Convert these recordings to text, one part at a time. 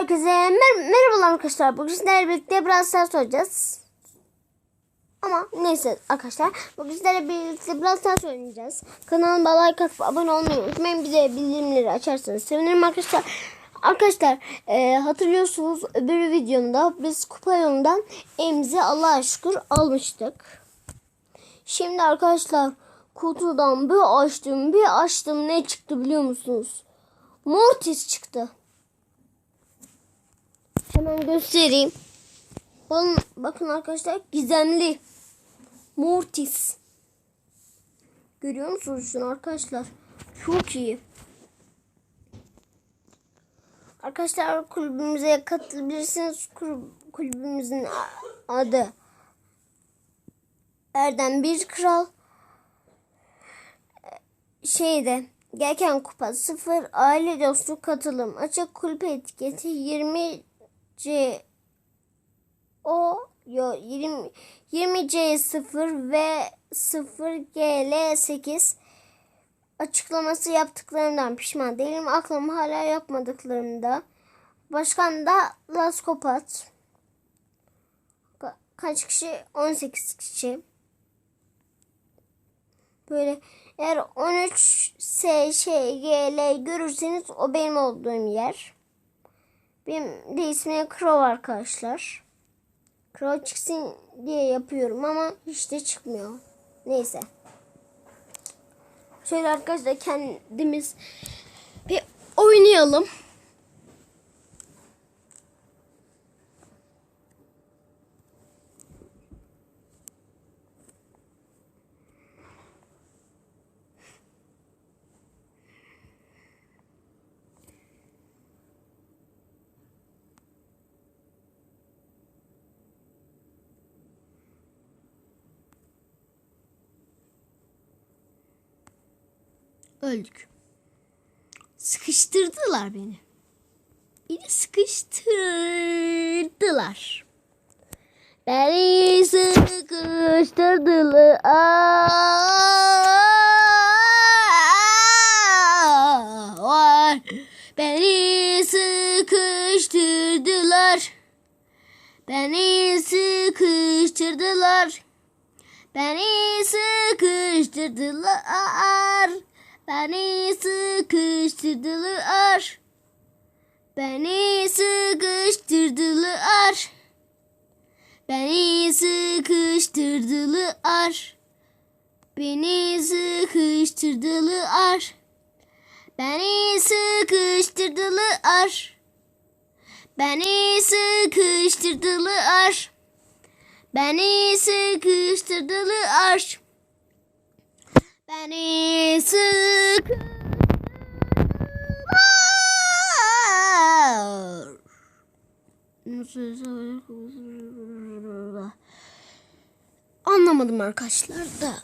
Herkese mer merhabalar arkadaşlar. Bugün sizlerle birlikte biraz Stars oynayacağız. Ama neyse arkadaşlar. Bugün sizlerle birlikte biraz Stars oynayacağız. Kanalıma like atıp abone olmayı unutmayın. Bir de bildirimleri açarsanız sevinirim arkadaşlar. Arkadaşlar e, hatırlıyorsunuz öbür videomda biz kupa yolundan emzi Allah'a şükür almıştık. Şimdi arkadaşlar kutudan bir açtım bir açtım ne çıktı biliyor musunuz? Mortis çıktı. Hemen göstereyim. Bakın, bakın arkadaşlar gizemli. Mortis. Görüyor musunuz şunu arkadaşlar? Çok iyi. Arkadaşlar kulübümüze katılabilirsiniz. Kul- Kulübümüzün adı Erdem Bir Kral. Şeyde Gerken Kupa 0 Aile Dostu Katılım Açık Kulüp Etiketi 20 C O yo 20 20 C 0 ve 0 GL 8 açıklaması yaptıklarından pişman değilim. Aklım hala yapmadıklarımda. Başkan da Laskopat. Ka- kaç kişi? 18 kişi. Böyle eğer 13 S şey G L görürseniz o benim olduğum yer. Benim de ismi Crow arkadaşlar. Crow çıksın diye yapıyorum ama hiç de çıkmıyor. Neyse. Şöyle arkadaşlar kendimiz bir oynayalım. Öldük. Sıkıştırdılar beni. Beni sıkıştırdılar. Beni sıkıştırdılar. Beni sıkıştırdılar. Beni sıkıştırdılar. Beni sıkıştırdılar. Beni sıkıştırdılar. Beni sıkıştırdılar. Beni sıkıştırdılar. Beni sıkıştırdılar. Beni sıkıştırdılar. Beni sıkıştırdılar. Beni sıkıştırdılar. Beni sıkıştırdılar. Anlamadım arkadaşlar da.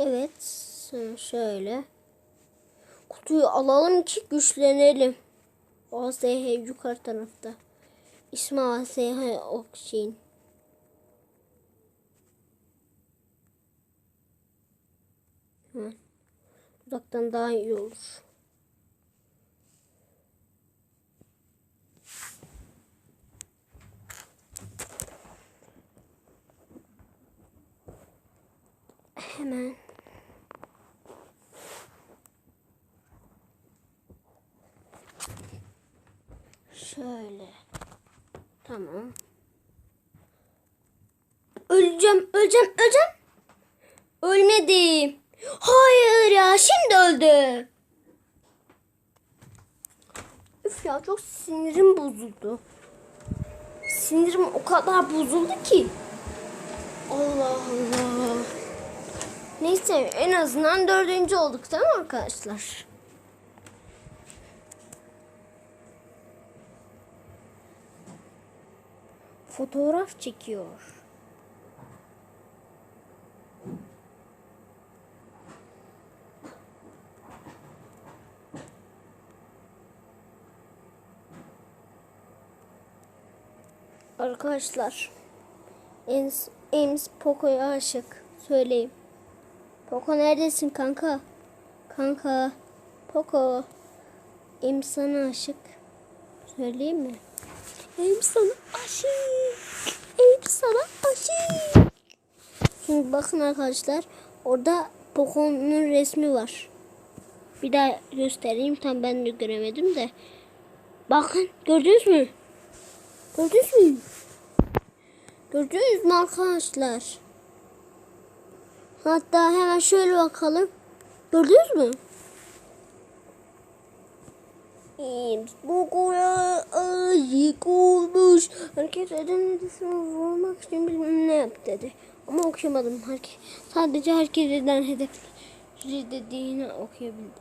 Evet. Şöyle. Kutuyu alalım ki güçlenelim. ASH yukarı tarafta. İsmi ASH Okşin. Uzaktan daha iyi olur. Hemen. Şöyle. Tamam. Öleceğim, öleceğim, öleceğim. Ölmedim. Hayır ya, şimdi öldü. Üf ya çok sinirim bozuldu. Sinirim o kadar bozuldu ki. Allah Allah. Neyse en azından dördüncü olduk mi arkadaşlar? fotoğraf çekiyor. Arkadaşlar Ems, Ems Poco'ya aşık. Söyleyeyim. Poco neredesin kanka? Kanka. Koko. Em sana aşık. Söyleyeyim mi? Em sana aşık. Em sana aşık. Şimdi bakın arkadaşlar. Orada Poco'nun resmi var. Bir daha göstereyim. Tam ben de göremedim de. Bakın gördünüz mü? Gördünüz mü? Gördünüz mü arkadaşlar? Hatta hemen şöyle bakalım. Gördünüz mü? Bu koya ayık olmuş. Herkes hedefini vurmak için bilmem ne yap dedi. Ama okuyamadım. Herkes, sadece herkes eden hedefleri dediğini okuyabildim.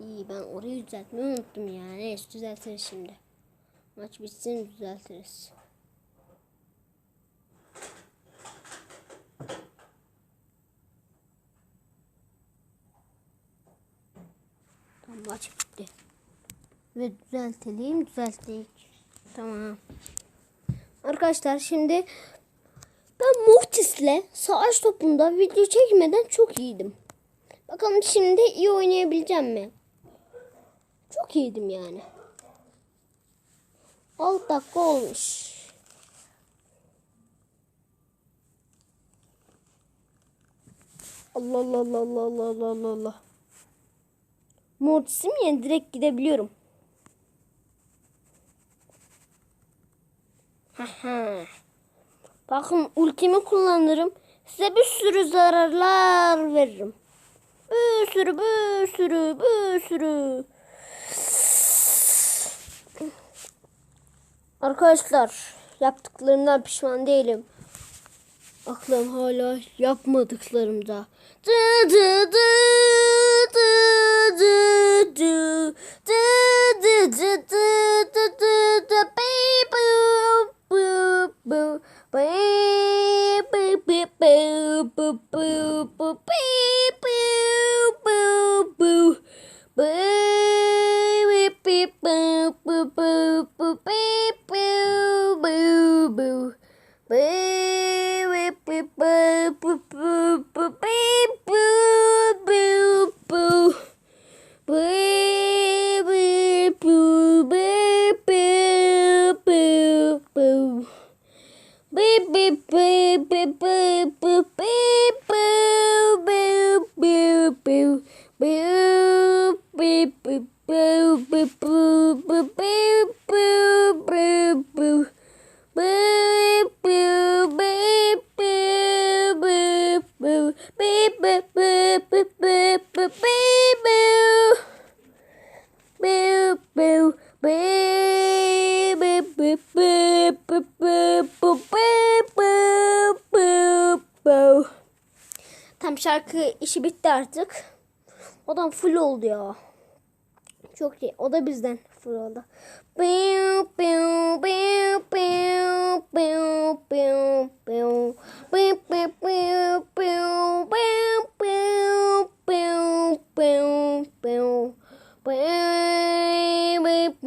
İyi ben orayı düzeltmeyi unuttum ya. Neyse düzeltiriz şimdi. Maç bitsin düzeltiriz. Tamam açık bitti. Ve düzeltelim. Düzelttik. Tamam. Arkadaşlar şimdi ben Mortis'le savaş topunda video çekmeden çok iyiydim. Bakalım şimdi iyi oynayabileceğim mi? Çok iyiydim yani. 6 dakika olmuş. Allah Allah Allah Allah Allah Allah Allah. Mortis'im yani direkt gidebiliyorum. Bakın ultimi kullanırım. Size bir sürü zararlar veririm. Bir sürü, bir sürü, bir sürü. Arkadaşlar yaptıklarımdan pişman değilim. Aklım hala yapmadıklarımda. Dı dı dı dı dı dı dı dı dı Tam şarkı işi bitti artık. Odam full oldu ya. Çok iyi. O da bizden full oldu.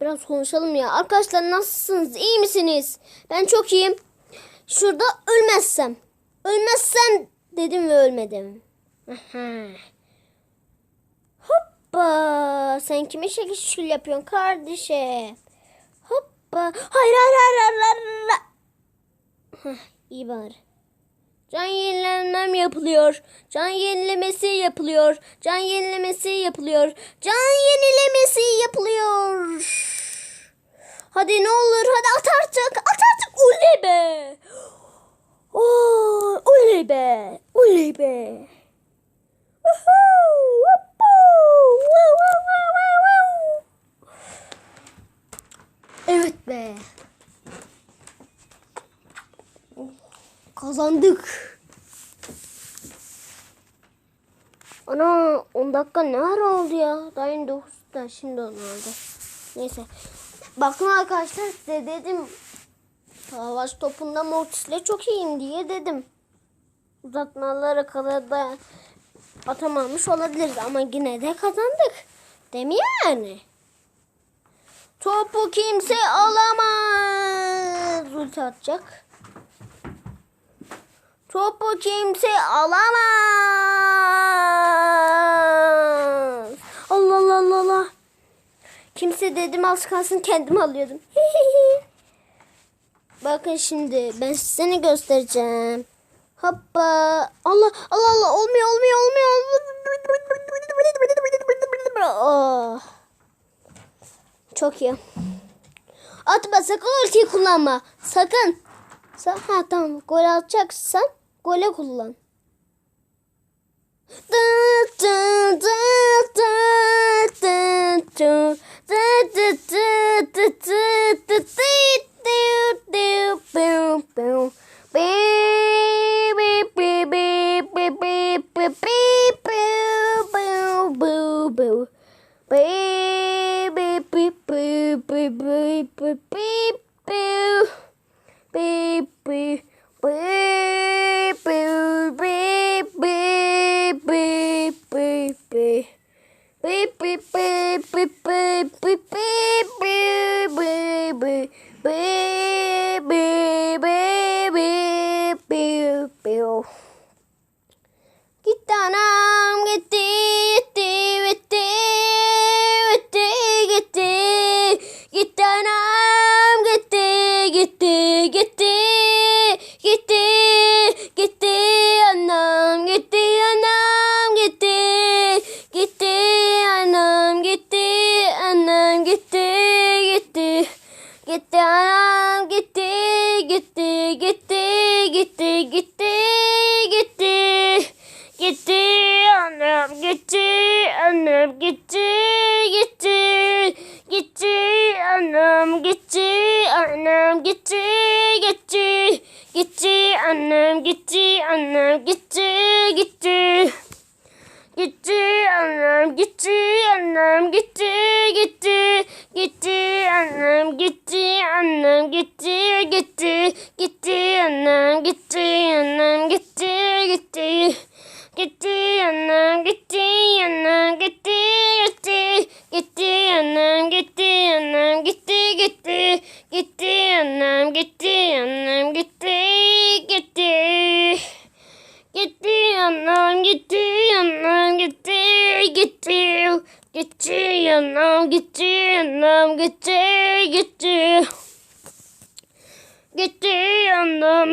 Biraz konuşalım ya. Arkadaşlar nasılsınız? İyi misiniz? Ben çok iyiyim. Şurada ölmezsem. Ölmezsem dedim ve ölmedim. Hoppa. Sen kime şekil yapıyorsun kardeşim? Hoppa. Hayır hayır hayır hayır. hayır, iyi bari. Can yenilenmem yapılıyor. Can yenilemesi yapılıyor. Can yenilemesi yapılıyor. Can yenilemesi yapılıyor. Hadi ne olur hadi at artık. At artık. Oley be. Oo, oley be. Oley be. Evet be. Kazandık. Ana 10 dakika ne ara oldu ya? Daha yeni 9'da şimdi 10 oldu. Neyse. Bakın arkadaşlar size dedim. Savaş topunda Mortis'le çok iyiyim diye dedim. Uzatmalara kadar da atamamış olabiliriz ama yine de kazandık. Değil mi yani? Topu kimse alamaz. Ulti atacak. Topu kimse alamaz. Allah Allah Allah Allah. Kimse dedim az kalsın kendim alıyordum. Bakın şimdi ben size göstereceğim. Hoppa. Allah Allah Allah olmuyor olmuyor olmuyor. Oh. Çok iyi. Atma sakın ultiyi kullanma. Sakın. Sa ha tamam. Gol atacaksan gole kullan. Git ana. Gitti anam gitti anam gitti gitti gitti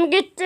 Annem gitti.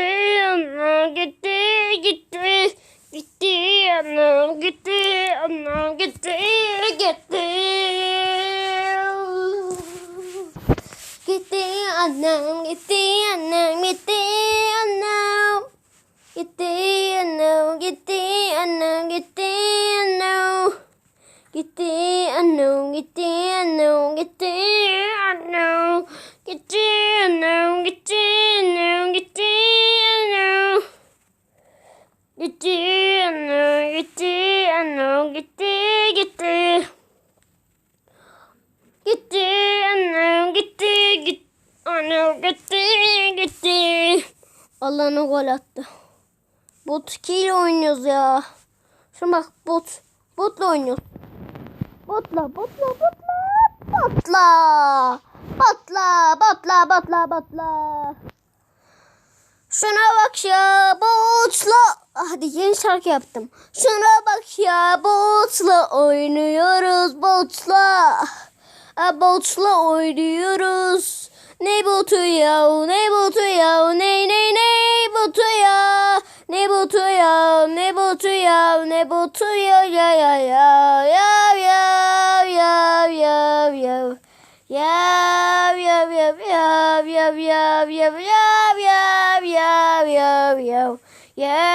Allah'ına gol attı. Bot 2 ile oynuyoruz ya. Şuna bak bot. Botla oynuyoruz. Botla botla botla. Botla. Botla botla botla botla. Şuna bak ya botla. Hadi yeni şarkı yaptım. Şuna bak ya botla oynuyoruz botla. Ha, Botla oynuyoruz. Ne botu ya ne botu ya ne ne ne botu ya. Ne botu ya ne botu ya ne botu ya ya ya ya ya ya ya ya ya Yav yav yav yav yav yav yav yav yav yav yav yav Yav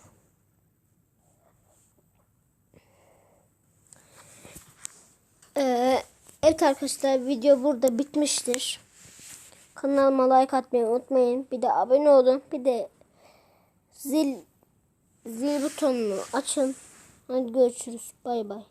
Ee, evet arkadaşlar video burada bitmiştir. Kanalıma like atmayı unutmayın. Bir de abone olun. Bir de zil zil butonunu açın. Hadi görüşürüz. Bay bay.